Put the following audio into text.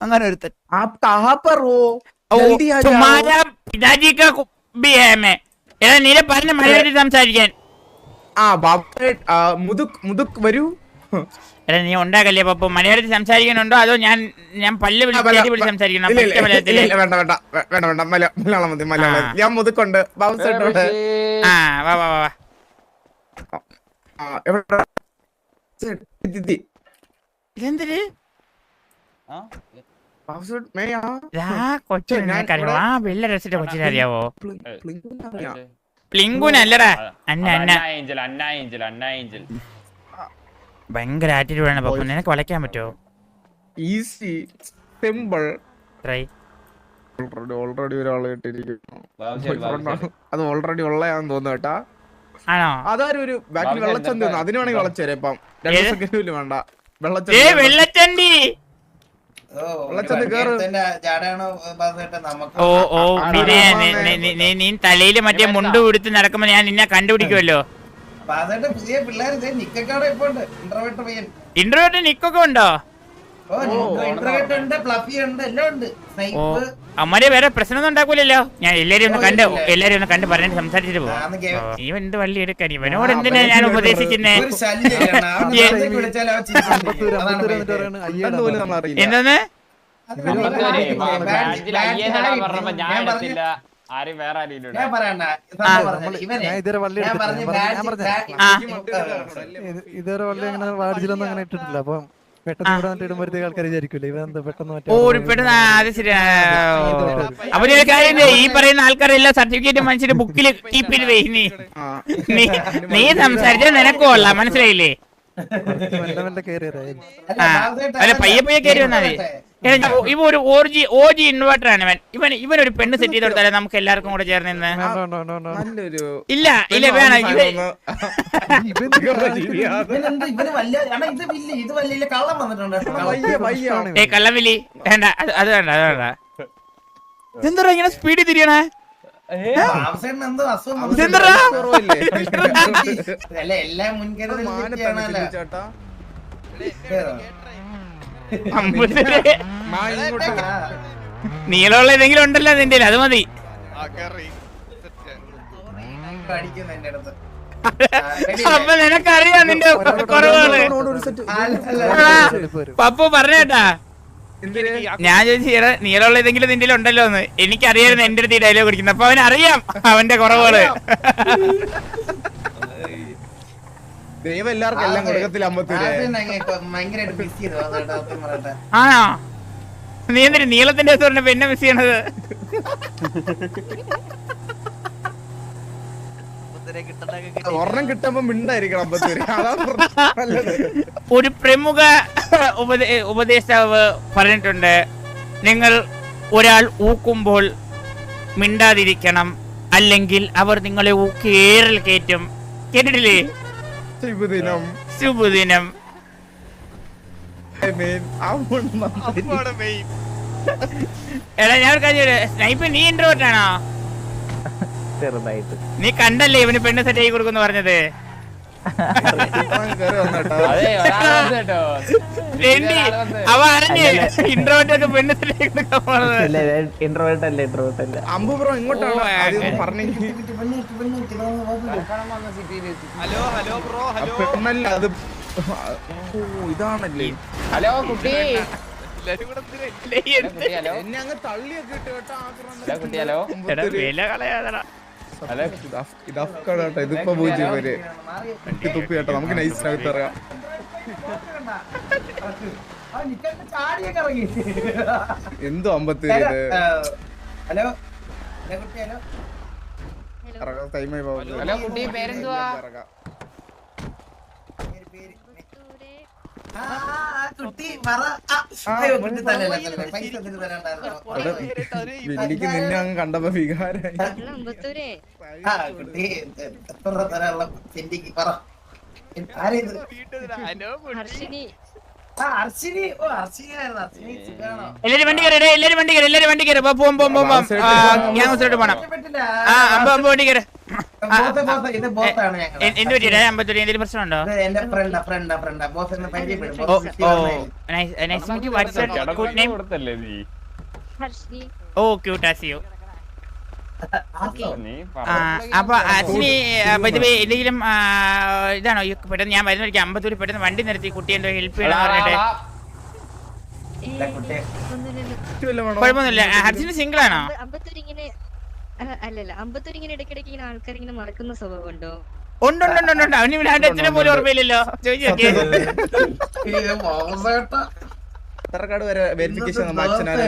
അങ്ങനെ ഒരുത്തൻ പിതാജി നീല പറഞ്ഞ മലയാളത്തിൽ സംസാരിക്കാൻ ആ ബാബു മുതുക് മുതുക് വരൂ എടാ നീ ഉണ്ടാക്കല്ലേ പപ്പു? മലയാളത്തിൽ സംസാരിക്കുന്നുണ്ടോ? അതോ ഞാൻ ഞാൻ പല്ല് വിളിച്ച് സംസാരിക്കണം വേണ്ട വേണ്ട വേണ്ട വേണ്ട. മലയാളം മതി മലയാളം ഞാൻ മുതുക്കുണ്ട്. ആ വാ വാ വാ ഇതെന്തിര്? കൊച്ചിനെ അറിയാവോ? അല്ലടാ. Anna Anna. Angel Anna Angel Anna Angel ഭയങ്കര ആറ്റിറ്റ്യൂഡ് ആണ് പപ്പു. നിനക്ക് വളയ്ക്കാൻ പറ്റുമോ easy simple try already already ഒരാൾ. അത് ഓൾറെഡി ഉള്ളയാന്ന് തോന്നുന്നു കേട്ടാ. ആണോ? അതാരും ഒരു ബാക്കിൽ വെള്ളച്ചന്തി? അതിന് വേണമെങ്കിൽ വളച്ചേരെ ഇപ്പം. രണ്ട് സെക്കൻഡ് വേണ്ട. ഏ വെള്ളച്ചന്തി! ഓ ഓ നീ- ആ, നീ- നീ- നീ നീ തലയിൽ മറ്റേ മുണ്ട് ഉടുത്ത് നടക്കുമ്പോ ഞാൻ നിന്നെ കണ്ടുപിടിക്കുമല്ലോ പുതിയ പിള്ളേർ നിക്കക്കാടെ ഇപ്പൊ ഉണ്ട് ഇന്റർവേറ്റ് പയ്യൻ. ഇന്റർവ്യൂ നിക്കൊക്കെ ഉണ്ടോ? അമ്മരെ വേറെ പ്രശ്നമൊന്നും ഉണ്ടാക്കൂലല്ലോ. ഞാൻ എല്ലാരും ഒന്ന് കണ്ട് എല്ലാരും ഒന്ന് കണ്ട് പറഞ്ഞിട്ട് സംസാരിച്ചിട്ട് പോവാം. ഇവൻ എന്ത് വള്ളി എടുക്കാൻ ഇവനോട് എന്തിനാ ഞാൻ ഉപദേശിക്കുന്നേ എന്തെന്ന് ആരും വേറെ പറഞ്ഞ- പറഞ്ഞ- ഇതുവരെ വള്ളി അങ്ങനെ വാടിച്ചിലൊന്നും അങ്ങനെ ഇട്ടിട്ടില്ല. അപ്പൊ പെട്ടെന്ന് ഇവിടെ വന്നിട്ട് ഇടുമ്പോഴത്തേക്ക് ആൾക്കാർ വിചാരിക്കൂലേ ഇവനെന്താ പെട്ടെന്ന് മറ്റേ ഓ ഒരു പെട്ടെന്ന് ആ, അത് ശരി ആ, ഓ. അപ്പൊ ഒരു കാര്യം ചെയ്യ്, ഈ പറയുന്ന ആൾക്കാരെല്ലാം സർട്ടിഫിക്കറ്റ് മനുഷ്യന്റെ ബുക്കിൽ കീപ്പ് ചെയ്ത് വെയ് നീ. നീ നീ സംസാരിച്ചാൽ നിനക്ക് കൊള്ളാം. മനസ്സിലായില്ലേ? മെല്ലെ മെല്ലെ കയറിയതായി അല്ല, ആ. അല്ല പയ്യെ പയ്യെ കയറി വന്നാ മതി. ഇവ ഒരു ഓർജി ഓജി ഇൻവെർട്ടർ ആണ് ഇവൻ. ഇവൻ ഇവൻ ഒരു പെണ്ണ് സെറ്റ് ചെയ്ത് കൊടുത്താലേ നമുക്ക് എല്ലാവർക്കും കൂടെ ചേർന്ന് നിന്ന്. ഇല്ല ഇല്ല വേണം. ഇത് ഏ കള്ളവിലി വേണ്ട അത് വേണ്ട അത് വേണ്ട. ഇതെന്താ ഇങ്ങനെ സ്പീഡിൽ തിരിയണേ? എല്ലാം മുൻകരുതൽ ചേട്ടാ. നീളമുള്ള ഏതെങ്കിലും ഉണ്ടല്ലോ നിന്റെ അത് മതി? അപ്പൊ നിനക്കറിയാം നിന്റെ കുറവാണ്. പപ്പു പറഞ്ഞേട്ടാ ഞാൻ ചോദിച്ചു "എടാ, നീളമുള്ള ഏതെങ്കിലും നിന്റെ ഉണ്ടല്ലോ എന്ന്. എനിക്കറിയായിരുന്നു എന്റെ അടുത്ത് ഈ ഡയലോഗ് കുടിക്കുന്നത് അപ്പൊ അവനറിയാം അവന്റെ കുറവുകൾ. ദൈവം എല്ലാവർക്കും എല്ലാം കൊടുക്കത്തില്ല അമ്പത്തൂര്. ആണോ? നീ എന്തിനു നീളത്തിന്റെ അടുത്ത് പിന്നെ മിസ് ചെയ്യണത്? ഒരെണ്ണം കിട്ടുമ്പോ മിണ്ടായിരിക്കണം അമ്പത്തൂര്. ഒരു പ്രമുഖ ഉപദേ ഉപദേഷ്ടാവ് പറഞ്ഞിട്ടുണ്ട്. നിങ്ങൾ ഒരാൾ ഊക്കുമ്പോൾ മിണ്ടാതിരിക്കണം. അല്ലെങ്കിൽ അവർ നിങ്ങളെ ഊക്കേറൽ കയറ്റും. കേട്ടിട്ടില്ലേ? ശുഭദിനം. ശുഭദിനം. എടാ ഞാൻ ഒരു കാര്യം സ്നൈപ്പ് നീ ചെറുതായിട്ട്. നീ കണ്ടല്ലേ ഇവന് പെണ്ണ് സെറ്റ് ആയി കൊടുക്കുന്നു പറഞ്ഞത്? ഇന്റർവേർട്ട് അല്ല ഇന്റർവേർട്ട് അല്ല. അമ്പു ബ്രോ ഇങ്ങോട്ടാണ്? പെണ്ണ് കിട്ടി, ഇതൊന്ന് നോക്ക്. പെണ്ണല്ല അത് ഓ ഇതാണല്ലേ. ഹലോ കുട്ടി. ഹലോ കുട്ടി ഹലോ. എന്നെ അങ്ങ് തള്ളിയൊക്കെ ഇട്ട് കേട്ടോ ഹലോ വില കളയാതെടാ. ഹലോ ഇത് അഫ്- ഇത് അഫ്ഗാണ് കേട്ടോ ഇതിപ്പോ പൂജ്യം വരെ മാറി. എനിക്ക് തുപ്പി കേട്ടോ നമുക്ക് നൈസിനകത്ത് അറിയാം ആ, നിക്കറിന് ചാടിയൊക്കെ ഇറങ്ങി. എന്തോ അമ്പത്തി ഹലോ, ഹലോ ഹലോ കുട്ടി പേരെന്തുവാ പേര്, പേര്. നിന്നെ അങ്ങ് കണ്ടപ്പോ വികാരായി. കുട്ടി എത്ര തരാനുള്ള പറ. എല്ലാരും വണ്ടി കയറി എല്ലാരും വണ്ടി കയറി എല്ലാരും വണ്ടി കയറി. പോം പോം പോം പോം. ഞാൻ പോണം. ആ അമ്പ അമ്പ വണ്ടി കയറി. പ്രശ്നമുണ്ടോ? ഇത് എന്റെ ഫ്രണ്ടാ ഫ്രണ്ടാ ഫ്രണ്ടാ ബോസ് എന്ന് പരിചയപ്പെടും. Oh oh nice nice meet name കൊടുത്തല്ലേ നീ? ഹർഷിനി ഓ ക്യൂട്ട് അപ്പൊ അശ്വിനി പൊതുവെ എന്തെങ്കിലും ഇതാണോ? ഈ പെട്ടെന്ന് ഞാൻ വരുന്ന വഴിക്ക് അമ്പത്തൂര് പെട്ടെന്ന് വണ്ടി നിർത്തി കുട്ടി എന്തോ ഹെൽപ്പ് ചെയ്യണം പറഞ്ഞിട്ട്. കുഴപ്പമൊന്നുമില്ല. ആ, ഹർഷിന് സിംഗിൾ ആണോ? അല്ലല്ല. അമ്പത്തൂർ ഇങ്ങനെ ഇടയ്ക്കിടയ്ക്ക് ഇങ്ങനെ ആൾക്കാർ ഇങ്ങനെ മറക്കുന്ന സ്വഭാവം ഉണ്ടോ? ഉണ്ട് ഉണ്ട് ഉണ്ട്, ഉണ്ട്. ഉണ്ട് അവന് ഇവിടെ അവന്റെ അച്ഛനെ പോലും ഓർമ്മയില്ലല്ലോ. ചോദിച്ചു വരെ വെരിഫിക്കേഷൻ നമ്മൾ അച്ഛനാരെ